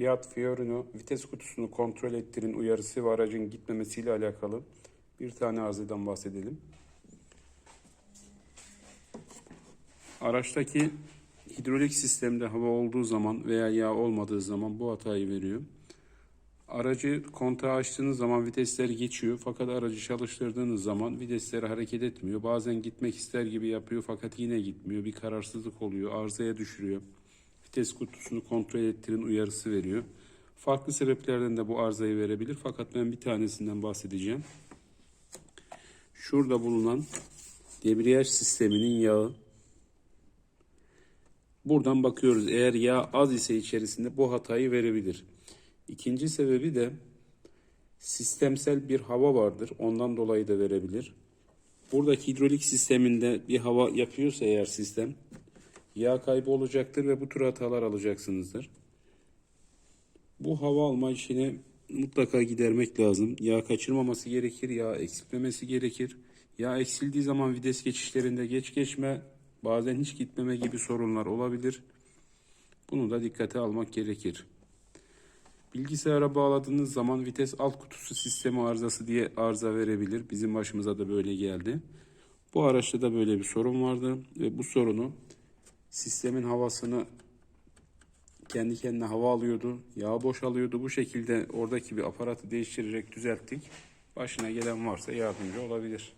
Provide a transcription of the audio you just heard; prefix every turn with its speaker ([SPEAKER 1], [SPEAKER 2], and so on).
[SPEAKER 1] Fiat Fiorino vites kutusunu kontrol ettirin uyarısı ve aracın gitmemesiyle alakalı bir tane arızadan bahsedelim. Araçtaki hidrolik sistemde hava olduğu zaman veya yağ olmadığı zaman bu hatayı veriyor. Aracı kontağı açtığınız zaman vitesler geçiyor fakat aracı çalıştırdığınız zaman vitesler hareket etmiyor. Bazen gitmek ister gibi yapıyor fakat yine gitmiyor. Bir kararsızlık oluyor, arızaya düşürüyor. Vites kutusunu kontrol ettirin uyarısı veriyor. Farklı sebeplerden de bu arızayı verebilir fakat ben bir tanesinden bahsedeceğim. Şurada bulunan debriyaj sisteminin yağı. Buradan bakıyoruz eğer yağ az ise içerisinde bu hatayı verebilir. İkinci sebebi de sistemsel bir hava vardır. Ondan dolayı da verebilir. Buradaki hidrolik sisteminde bir hava yapıyorsa eğer sistem yağ kaybı olacaktır ve bu tür hatalar alacaksınızdır. Bu hava alma işini mutlaka gidermek lazım. Yağ kaçırmaması gerekir, yağ eksiltmemesi gerekir. Yağ eksildiği zaman vites geçişlerinde geç geçme, bazen hiç gitmeme gibi sorunlar olabilir. Bunu da dikkate almak gerekir. Bilgisayara bağladığınız zaman vites alt kutusu sistemi arızası diye arıza verebilir. Bizim başımıza da böyle geldi. Bu araçta da böyle bir sorun vardı ve bu sorunu sistemin havasını kendi kendine hava alıyordu, yağ boşalıyordu. Bu şekilde oradaki bir aparatı değiştirerek düzelttik. Başına gelen varsa yardımcı olabilir.